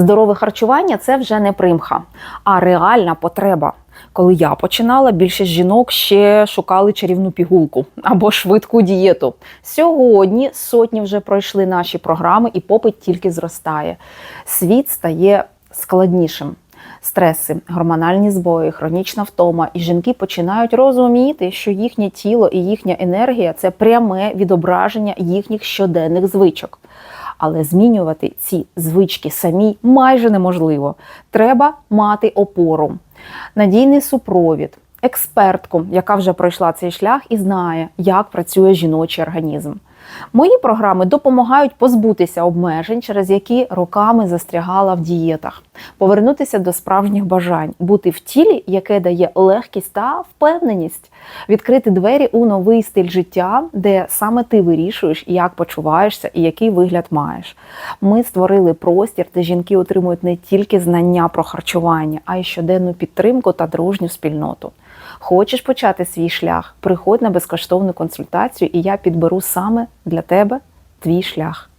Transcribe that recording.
Здорове харчування це вже не примха, а реальна потреба. Коли я починала, більшість жінок ще шукали чарівну пігулку або швидку дієту. Сьогодні сотні вже пройшли наші програми, і попит тільки зростає. Світ стає складнішим. Стреси, гормональні збої, хронічна втома, і жінки починають розуміти, що їхнє тіло і їхня енергія це пряме відображення їхніх щоденних звичок. Але змінювати ці звички самі майже неможливо. Треба мати опору, надійний супровід, експертку, яка вже пройшла цей шлях і знає, як працює жіночий організм. Мої програми допомагають позбутися обмежень, через які роками застрягала в дієтах, повернутися до справжніх бажань, бути в тілі, яке дає легкість та впевненість, відкрити двері у новий стиль життя, де саме ти вирішуєш, як почуваєшся і який вигляд маєш. Ми створили простір, де жінки отримують не тільки знання про харчування, а й щоденну підтримку та дружню спільноту. Хочеш почати свій шлях? Приходь на безкоштовну консультацію, і я підберу саме для тебе твій шлях.